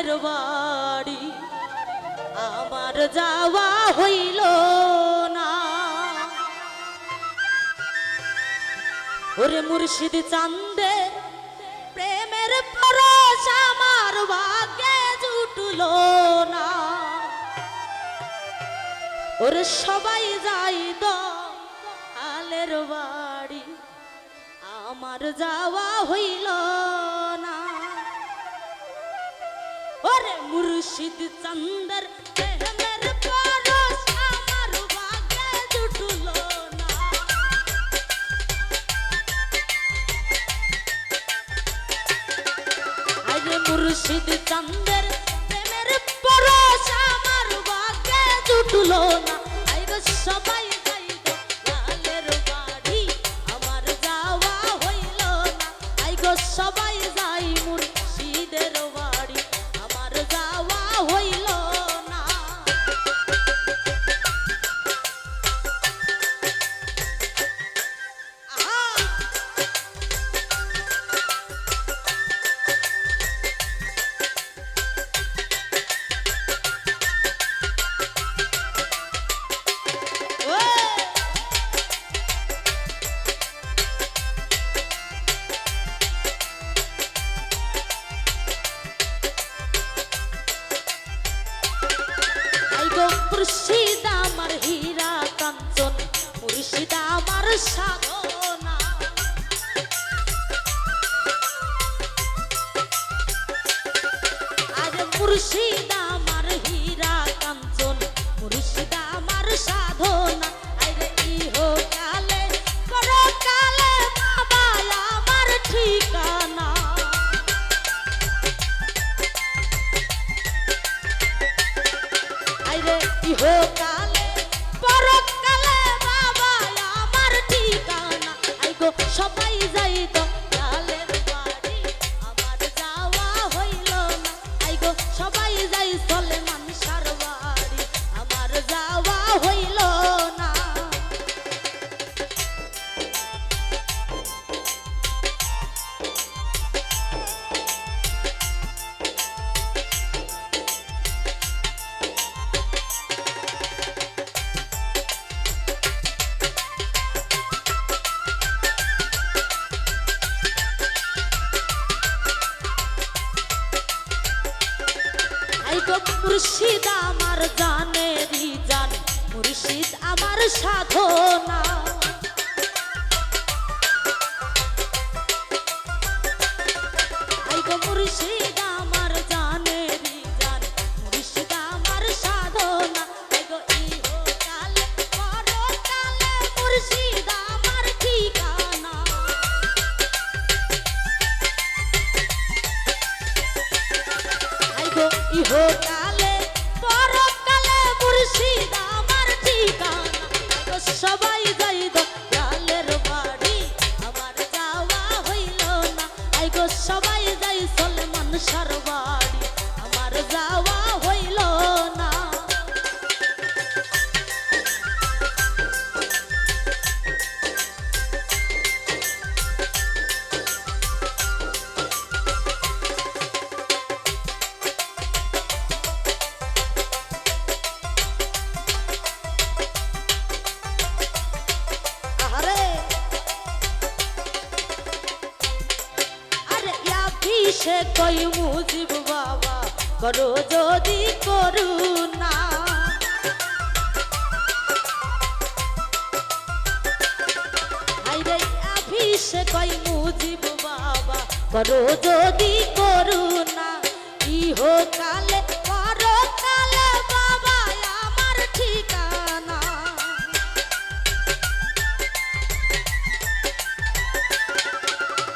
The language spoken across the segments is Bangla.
লালের বাড়ি, আমার যাওয়া হইল না। ওরে মুর্শিদ চান্দে, প্রেমের পরশ আমার ভাগ্যে জুটলো না। ওরে সবাই যাই আলের বাড়ি, আমার যাওয়া হইল ওরে মুর্শিদ চন্দর প্রেমের পরশ আমার ভাগ্যে জুটলো না। আরে মুর্শিদ চন্দের প্রেমের পরশ আমার ভাগ্যে জুটলো না। মুর্শিদ আমার হীরা কাঞ্চন মুর্শিদ আমার সাধনা। আরে মুর্শিদ আইরে ইহো কালে পরকালে বাবা আমার ঠিকানা। আইগো মুর্শিদ আমার জানেরি জান মুর্শিদ আমার সাধনা। আইগো পরকালে মুর্শিদ আমার ঠিকানা। সবাই যাই দয়ালের বাড়ি, আমার যাওয়া হইল না। আইগো সবাই যাই সলমান সার ইয়াফিসে কই মুজিব বাবা? করো যদি করুণা। ইয়াফিসে কই মুজিব বাবা? করো যদি করুণা। ইহো কালে পরো কালে বাবা, আমার ঠিকানা।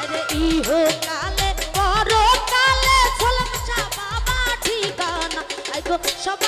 আরে ঠিকানা